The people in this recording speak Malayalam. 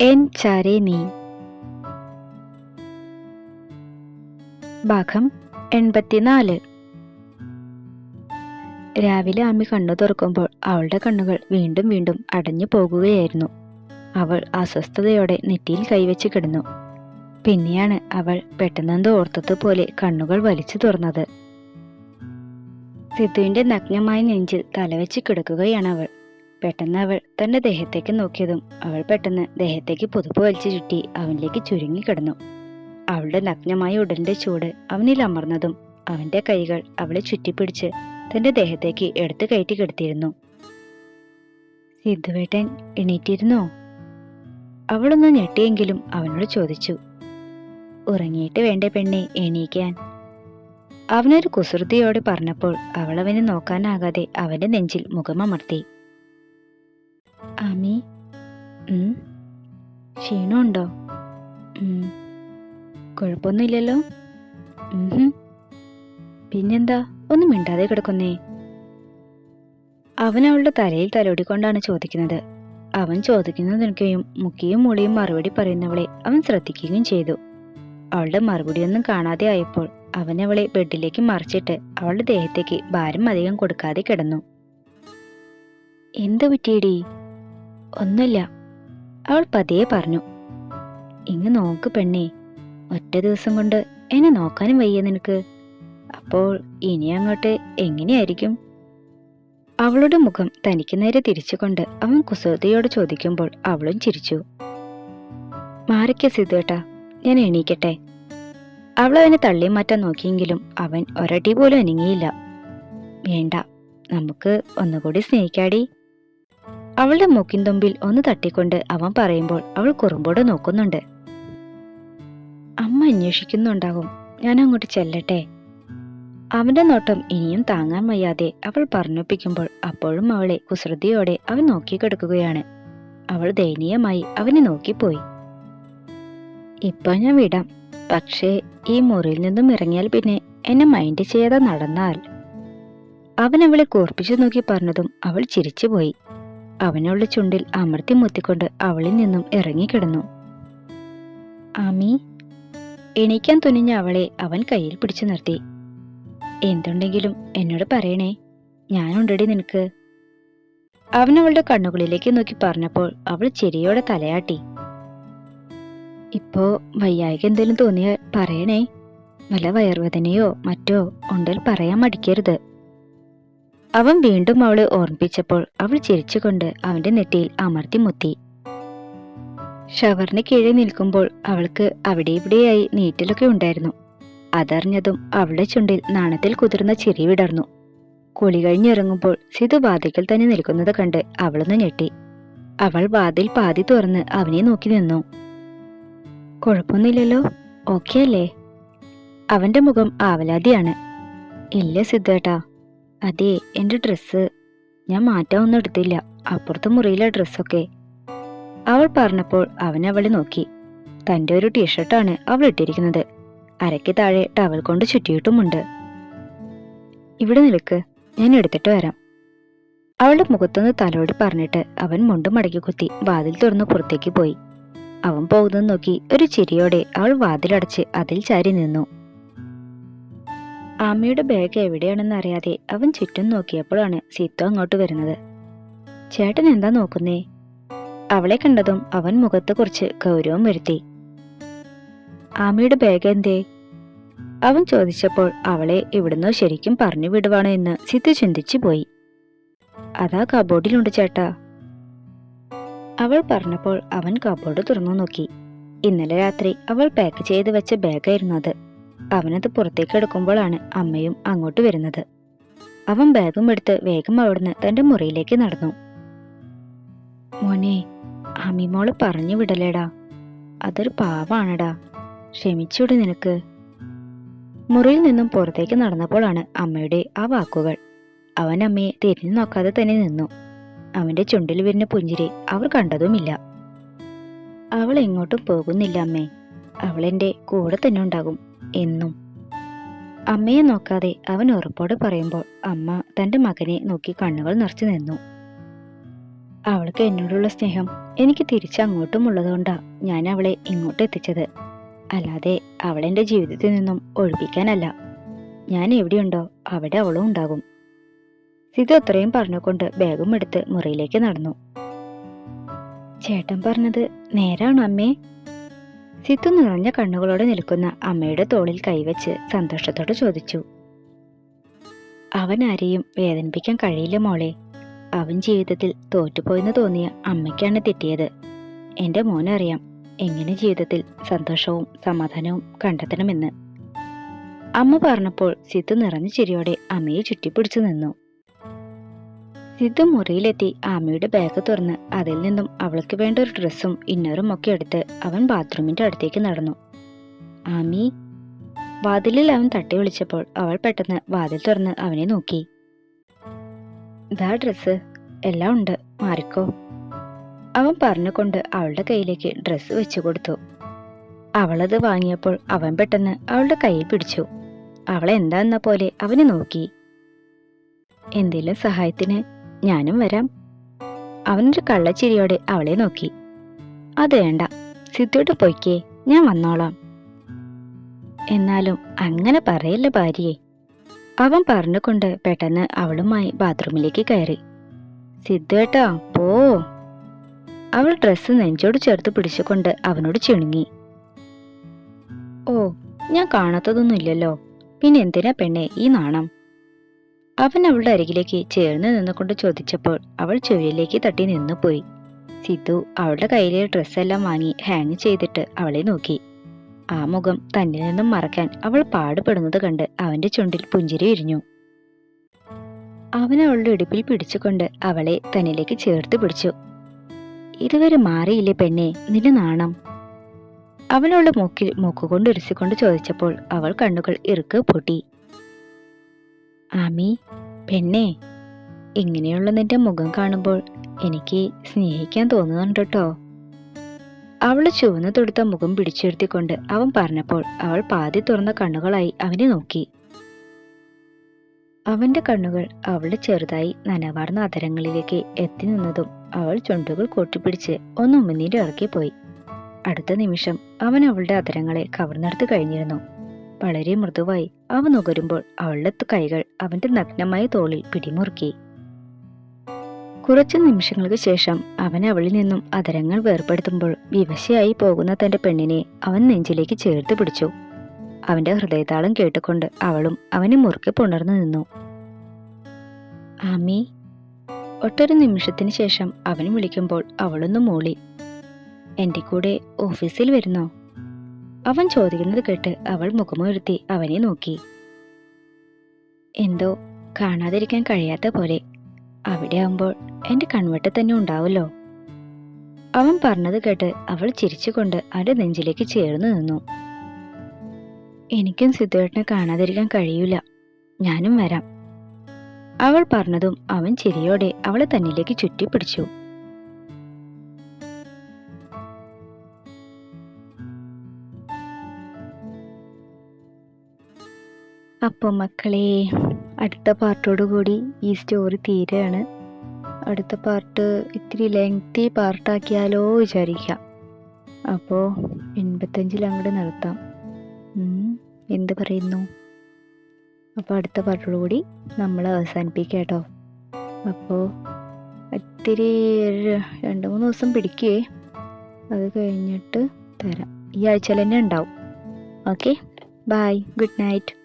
എൻ ചാരേ നീ. ഭാഗം എൺപത്തിനാല്. രാവിലെ അമ്മി കണ്ണു തുറക്കുമ്പോൾ അവളുടെ കണ്ണുകൾ വീണ്ടും വീണ്ടും അടഞ്ഞു പോകുകയായിരുന്നു. അവൾ അസ്വസ്ഥതയോടെ നെറ്റിയിൽ കൈവച്ച് കിടന്നു. പിന്നെയാണ് അവൾ പെട്ടെന്നെന്തോ ഓർത്തതുപോലെ കണ്ണുകൾ വലിച്ചു തുറന്നത്. സിദ്ധുവിന്റെ നഗ്നമായ നെഞ്ചിൽ തലവെച്ച് കിടക്കുകയാണ് അവൾ. പെട്ടെന്ന് അവൾ തന്റെ ദേഹത്തേക്ക് നോക്കിയതും അവൾ പെട്ടെന്ന് ദേഹത്തേക്ക് പുതുപ്പ് വലിച്ചു ചുറ്റി അവനിലേക്ക് ചുരുങ്ങി കിടന്നു. അവളുടെ നഗ്നമായ ഉടലിന്റെ ചൂട് അവനിൽ അമർന്നതും അവന്റെ കൈകൾ അവളെ ചുറ്റിപ്പിടിച്ച് തന്റെ ദേഹത്തേക്ക് എടുത്തു കയറ്റി കിടത്തിയിരുന്നു. സിദ്ധുവേട്ടൻ എണീറ്റിരുന്നോ? അവളൊന്ന് ഞെട്ടിയെങ്കിലും അവനോട് ചോദിച്ചു. ഉറങ്ങിയിട്ട് വേണ്ട പെണ്ണെ എണീക്കാൻ. അവനൊരു കുസൃതിയോടെ പറഞ്ഞപ്പോൾ അവൾ അവനെ നോക്കാനാകാതെ അവന്റെ നെഞ്ചിൽ മുഖമമർത്തി. ആമി. ക്ഷീണമുണ്ടോ? കുഴപ്പമൊന്നുമില്ലല്ലോ. പിന്നെന്താ? ഒന്നും മിണ്ടാതെ കിടക്കുന്നേ. അവൻ അവളുടെ തലയിൽ തലോടിക്കൊണ്ടാണ് ചോദിക്കുന്നത്. അവൻ ചോദിക്കുന്നതിനൊക്കെയും മുക്കിയും മുളിയും മറുപടി പറയുന്നവളെ അവൻ ശ്രദ്ധിക്കുകയും ചെയ്തു. അവളുടെ മറുപടിയൊന്നും കാണാതെ ആയപ്പോൾ അവൻ അവളെ ബെഡിലേക്ക് മറിച്ചിട്ട് അവളുടെ ദേഹത്തേക്ക് ഭാരം അധികം കൊടുക്കാതെ കിടന്നു. എന്ത് പറ്റിയടി? ഒന്നുമില്ല. അവൾ പതിയെ പറഞ്ഞു ഇങ്ങ് നോക്ക് പെണ്ണേ ഒറ്റ ദിവസം കൊണ്ട് എന്നെ നോക്കാനും വയ്യ നിനക്ക്. അപ്പോൾ ഇനി അങ്ങോട്ട് എങ്ങനെയായിരിക്കും? അവളുടെ മുഖം തനിക്ക് നേരെ തിരിച്ചുകൊണ്ട് അവൻ കുസൃതയോട് ചോദിക്കുമ്പോൾ അവളും ചിരിച്ചു. മാറിക്ക സിദ്ധേട്ടാ ഞാൻ എണീക്കട്ടെ. അവൾ അവനെ തള്ളി മാറ്റാൻ നോക്കിയെങ്കിലും അവൻ ഒരടി പോലും അനങ്ങിയില്ല. വേണ്ട നമുക്ക് ഒന്നുകൂടി സ്നേഹിക്കാടി. അവളുടെ മൂക്കിൻ ഒന്ന് തട്ടിക്കൊണ്ട് അവൻ പറയുമ്പോൾ അവൾ കുറുമ്പോട് നോക്കുന്നുണ്ട്. അമ്മ അന്വേഷിക്കുന്നുണ്ടാകും ഞാൻ അങ്ങോട്ട് ചെല്ലട്ടെ. അവന്റെ നോട്ടം ഇനിയും താങ്ങാൻ വയ്യാതെ അവൾ പറഞ്ഞൊപ്പിക്കുമ്പോൾ അപ്പോഴും അവളെ കുസൃതിയോടെ അവൻ നോക്കിക്കിടക്കുകയാണ്. അവൾ ദയനീയമായി അവനെ നോക്കിപ്പോയി. ഇപ്പൊ ഞാൻ വിടാം. പക്ഷേ ഈ മുറിയിൽ നിന്നും ഇറങ്ങിയാൽ പിന്നെ എന്നെ മൈൻഡ് ചെയ്യാതെ നടന്നാൽ? അവൻ അവളെ കോർപ്പിച്ചു നോക്കി പറഞ്ഞതും അവൾ ചിരിച്ചുപോയി. അവനവളുടെ ചുണ്ടിൽ അമർത്തി മുത്തിക്കൊണ്ട് അവളിൽ നിന്നും ഇറങ്ങിക്കിടന്നു. ആമി എണീക്കാൻ തുനിഞ്ഞ അവളെ അവൻ കയ്യിൽ പിടിച്ചു നിർത്തി. എന്തുണ്ടെങ്കിലും എന്നോട് പറയണേ ഞാനുണ്ടടി നിനക്ക്. അവൻ അവളുടെ കണ്ണുകളിലേക്ക് നോക്കി പറഞ്ഞപ്പോൾ അവൾ ചിരിയോടെ തലയാട്ടി. ഇപ്പോ വയ്യായിക എന്തെങ്കിലും തോന്നിയാൽ പറയണേ. വല്ല വയർവേദനയോ മറ്റോ ഉണ്ടെങ്കിൽ പറയാൻ മടിക്കരുത്. അവൻ വീണ്ടും അവളെ ഓർമ്മിപ്പിച്ചപ്പോൾ അവൾ ചിരിച്ചുകൊണ്ട് അവന്റെ നെറ്റിയിൽ അമർത്തി മുത്തി. ഷവറിന് കീഴിൽ നിൽക്കുമ്പോൾ അവൾക്ക് അവിടെ ഇവിടെയായി നീറ്റലൊക്കെ ഉണ്ടായിരുന്നു. അതറിഞ്ഞതും അവളുടെ ചുണ്ടിൽ നാണത്തിൽ കുതിർന്ന ചിരി വിടർന്നു. കുളി കഴിഞ്ഞിറങ്ങുമ്പോൾ സിതു വാതിൽക്കൽ തന്നെ നിൽക്കുന്നത് കണ്ട് അവളൊന്ന് ഞെട്ടി. അവൾ വാതിൽ പാതി തുറന്ന് അവനെ നോക്കി നിന്നു. കുഴപ്പമൊന്നുമില്ലല്ലോ. ഓക്കെ അല്ലേ? അവന്റെ മുഖം ആവലാതിയാണ്. ഇല്ല സിദ്ധേട്ടാ. അതെ എന്റെ ഡ്രസ്സ് ഞാൻ മാറ്റാനൊന്നും എടുത്തില്ല. അപ്പുറത്തെ മുറിയിലെ ഡ്രസ്സൊക്കെ അവൾ പറഞ്ഞപ്പോൾ അവൻ അവളെ നോക്കി. തന്റെ ഒരു ടീഷർട്ടാണ് അവൾ ഇട്ടിരിക്കുന്നത്. അരയ്ക്ക് താഴെ ടവൽ കൊണ്ട് ചുറ്റിയിട്ടുമുണ്ട്. ഇവിടെ നിൽക്ക് ഞാൻ എടുത്തിട്ട് വരാം. അവളുടെ മുഖത്തൊന്ന് തലോടി പറഞ്ഞിട്ട് അവൻ മുണ്ടും മടക്കി കുത്തി വാതിൽ തുറന്ന് പുറത്തേക്ക് പോയി. അവൻ പോകുന്നത് നോക്കി ഒരു ചിരിയോടെ അവൾ വാതിലടച്ച് അതിൽ ചാരി നിന്നു. ആമയുടെ ബാഗ് എവിടെയാണെന്ന് അറിയാതെ അവൻ ചുറ്റും നോക്കിയപ്പോഴാണ് സീത്തു അങ്ങോട്ട് വരുന്നത്. ചേട്ടൻ എന്താ നോക്കുന്നേ? അവളെ കണ്ടതും അവൻ മുഖത്ത് കുറച്ച് ഗൗരവം വരുത്തി. ആമയുടെ ബാഗ് എന്തേ? അവൻ ചോദിച്ചപ്പോൾ അവളെ ഇവിടുന്ന് ശരിക്കും പറഞ്ഞു വിടുവാണോ എന്ന് സിദ്ധു ചിന്തിച്ചു പോയി. അതാ കബോർഡിലുണ്ട് ചേട്ടാ. അവൾ പറഞ്ഞപ്പോൾ അവൻ കബോർഡ് തുറന്നു നോക്കി. ഇന്നലെ രാത്രി അവൾ പാക്ക് ചെയ്ത് വെച്ച ബാഗായിരുന്നു അത്. അവനത് പുറത്തേക്ക് എടുക്കുമ്പോഴാണ് അമ്മയും അങ്ങോട്ട് വരുന്നത്. അവൻ ബാഗും എടുത്ത് വേഗം അവിടുന്ന് തന്റെ മുറിയിലേക്ക് നടന്നു. മോനെ അമ്മിമോൾ പറഞ്ഞു വിടലേടാ. അതൊരു പാവാണടാ. ക്ഷമിച്ചൂടെ നിനക്ക്. മുറിയിൽ നിന്നും പുറത്തേക്ക് നടന്നപ്പോഴാണ് അമ്മയുടെ ആ വാക്കുകൾ. അവൻ അമ്മയെ തിരിഞ്ഞു നോക്കാതെ തന്നെ നിന്നു. അവന്റെ ചുണ്ടിൽ വരുന്ന പുഞ്ചിരി അവർ കണ്ടതുമില്ല. അവൾ എങ്ങോട്ടും പോകുന്നില്ല അമ്മേ. അവളെന്റെ കൂടെ തന്നെ ഉണ്ടാകും. എന്നും. അമ്മയെ നോക്കാതെ അവൻ ഉറപ്പോടെ പറയുമ്പോൾ അമ്മ തന്റെ മകനെ നോക്കി കണ്ണുകൾ നിറച്ചു നിന്നു. അവൾക്ക് എന്നോടുള്ള സ്നേഹം എനിക്ക് തിരിച്ചങ്ങോട്ടും ഉള്ളതുകൊണ്ടാ ഞാൻ അവളെ ഇങ്ങോട്ട് എത്തിച്ചത്. അല്ലാതെ അവളെന്റെ ജീവിതത്തിൽ നിന്നും ഒഴിപ്പിക്കാനല്ല. ഞാൻ എവിടെയുണ്ടോ അവിടെ അവളും ഉണ്ടാകും. സിതു അത്രയും പറഞ്ഞുകൊണ്ട് ബാഗും എടുത്ത് മുറിയിലേക്ക് നടന്നു. ചേട്ടൻ പറഞ്ഞത് നേരാണോ അമ്മേ? സിത്തു നിറഞ്ഞ കണ്ണുകളോടെ നിൽക്കുന്ന അമ്മയുടെ തോളിൽ കൈവച്ച് സന്തോഷത്തോടെ ചോദിച്ചു. അവൻ ആരെയും വേദനിപ്പിക്കാൻ കഴിയില്ല മോളെ. അവൻ ജീവിതത്തിൽ തോറ്റുപോയെന്ന് തോന്നിയ അമ്മയ്ക്കാണ് തെറ്റിയത്. എന്റെ മോനറിയാം എങ്ങനെ ജീവിതത്തിൽ സന്തോഷവും സമാധാനവും കണ്ടെത്തണമെന്ന്. അമ്മ പറഞ്ഞപ്പോൾ സിത്തു നിറഞ്ഞ ചിരിയോടെ അമ്മയെ ചുറ്റിപ്പിടിച്ചു നിന്നു. സിദ്ധു മുറിയിലെത്തി ആമിയുടെ ബാഗ് തുറന്ന് അതിൽ നിന്നും അവൾക്ക് വേണ്ട ഒരു ഡ്രസ്സും ഇന്നറും ഒക്കെ എടുത്ത് അവൻ ബാത്റൂമിന്റെ അടുത്തേക്ക് നടന്നു. ആമി വാതിലിൽ അവൻ തട്ടി വിളിച്ചപ്പോൾ അവൾ പെട്ടെന്ന് വാതിൽ തുറന്ന് അവനെ നോക്കി. ഇതാ ഡ്രസ്സ് എല്ലാം ഉണ്ട് മാറിക്കോ. അവൻ പറഞ്ഞുകൊണ്ട് അവളുടെ കയ്യിലേക്ക് ഡ്രസ്സ് വെച്ചു കൊടുത്തു. അവളത് വാങ്ങിയപ്പോൾ അവൻ പെട്ടെന്ന് അവളുടെ കയ്യിൽ പിടിച്ചു. അവളെ എന്താന്ന പോലെ അവനെ നോക്കി. എന്തെങ്കിലും സഹായത്തിന് ഞാനും വരാം. അവനൊരു കള്ളച്ചിരിയോടെ അവളെ നോക്കി. അത് വേണ്ട. സിദ്ധുട്ട് പോയിക്കേ. ഞാൻ വന്നോളാം. എന്നാലും അങ്ങനെ പറയല്ല ഭാര്യയെ. അവൻ പറഞ്ഞുകൊണ്ട് പെട്ടെന്ന് അവളുമായി ബാത്റൂമിലേക്ക് കയറി. സിദ്ധേട്ടാ പോ. അവൾ ഡ്രസ്സ് നെഞ്ചോട് ചേർത്ത് പിടിച്ചുകൊണ്ട് അവനോട് ചിണുങ്ങി. ഓ ഞാൻ കാണാത്തതൊന്നുമില്ലല്ലോ. പിന്നെ എന്തിനാ പെണ്ണെ ഈ നാണം? അവൻ അവളുടെ അരികിലേക്ക് ചേർന്ന് നിന്നുകൊണ്ട് ചോദിച്ചപ്പോൾ അവൾ ചുഴിയിലേക്ക് തട്ടി നിന്നുപോയി. സിദ്ധു അവളുടെ കയ്യിലെ ഡ്രസ്സെല്ലാം വാങ്ങി ഹാങ് ചെയ്തിട്ട് അവളെ നോക്കി. ആ മുഖം തന്നിൽ നിന്നും മറക്കാൻ അവൾ പാടുപെടുന്നത് കണ്ട് അവന്റെ ചുണ്ടിൽ പുഞ്ചിരി വിരിഞ്ഞു. അവൻ അവളുടെ ഇടുപ്പിൽ പിടിച്ചുകൊണ്ട് അവളെ തന്നിലേക്ക് ചേർത്ത് പിടിച്ചു. ഇതുവരെ മാറിയില്ലേ പെണ്ണെ നിന്റെ നാണം? അവനവളുടെ മൂക്കിൽ മൂക്കുകൊണ്ട് ഉരുസിക്കൊണ്ട് ചോദിച്ചപ്പോൾ അവൾ കണ്ണുകൾ ഇറുക്ക് പൊട്ടി. ആമി പെണ്ണെ ഇങ്ങനെയുള്ള നിന്റെ മുഖം കാണുമ്പോൾ എനിക്ക് സ്നേഹിക്കാൻ തോന്നുന്നുണ്ട് കേട്ടോ അവൾ ചുവന്നു തൊടുത്ത മുഖം പിടിച്ചെടുത്തിക്കൊണ്ട് അവൻ പറഞ്ഞപ്പോൾ അവൾ പാതി തുറന്ന കണ്ണുകളായി അവനെ നോക്കി. അവന്റെ കണ്ണുകൾ അവളുടെ ചെറുതായി നനവാർന്ന അതരങ്ങളിലേക്ക് എത്തി നിന്നതും അവൾ ചുണ്ടുകൾ കൂട്ടിപ്പിടിച്ച് ഒന്ന് ഉമ്മനീര് ഇറക്കിപ്പോയി അടുത്ത നിമിഷം അവൻ അവളുടെ അതരങ്ങളെ കവർന്നെടുത്ത് കഴിഞ്ഞിരുന്നു. വളരെ മൃദുവായി. അവ നുകരുമ്പോൾ അവളുടെ കൈകൾ അവന്റെ നഗ്നമായ തോളിൽ പിടിമുറുക്കി. കുറച്ചു നിമിഷങ്ങൾക്ക് ശേഷം അവൻ അവളിൽ നിന്നും അതരങ്ങൾ വേർപ്പെടുത്തുമ്പോൾ വിവശയായി പോകുന്ന തന്റെ പെണ്ണിനെ അവൻ നെഞ്ചിലേക്ക് ചേർത്ത് പിടിച്ചു. അവന്റെ ഹൃദയതാളം കേട്ടുകൊണ്ട് അവളും അവനെ മുറുക്കി പുണർന്നു നിന്നു. ആമി ഒട്ടൊരു നിമിഷത്തിന് ശേഷം അവൻ വിളിക്കുമ്പോൾ അവളൊന്ന് മൂളി. എന്റെ കൂടെ ഓഫീസിൽ വരുന്നോ? അവൻ ചോദിക്കുന്നത് കേട്ട് അവൾ മുഖമുയർത്തി അവനെ നോക്കി. എന്തോ കാണാതിരിക്കാൻ കഴിയാത്ത പോലെ. അവിടെ ആവുമ്പോൾ എന്റെ കൺവെട്ട് തന്നെ ഉണ്ടാവുമല്ലോ. അവൻ പറഞ്ഞത് കേട്ട് അവൾ ചിരിച്ചുകൊണ്ട് അവന്റെ നെഞ്ചിലേക്ക് ചേർന്ന് നിന്നു. എനിക്കും സിദ്ധേട്ടനെ കാണാതിരിക്കാൻ കഴിയൂല. ഞാനും വരാം. അവൾ പറഞ്ഞതും അവൻ ചിരിയോടെ അവളെ തന്നിലേക്ക് ചുറ്റിപ്പിടിച്ചു. അപ്പോൾ മക്കളെ അടുത്ത പാർട്ടോടുകൂടി ഈ സ്റ്റോറി തീരുകയാണ് അടുത്ത പാർട്ട് ഇത്തിരി ലെങ്തി പാർട്ടാക്കിയാലോ വിചാരിക്കാം. അപ്പോൾ എൺപത്തഞ്ചിൽ അങ്ങോട്ട് നിർത്താം. എന്ത് പറയുന്നു? അപ്പോൾ അടുത്ത പാർട്ടോടുകൂടി നമ്മൾ അവസാനിപ്പിക്കാം കേട്ടോ. അപ്പോൾ ഇത്തിരി രണ്ട് മൂന്ന് ദിവസം പിടിക്കേ. അത് കഴിഞ്ഞിട്ട് തരാം. ഈ ആഴ്ചയിൽ തന്നെ ഉണ്ടാവും. ഓക്കെ? ബൈ. Good night.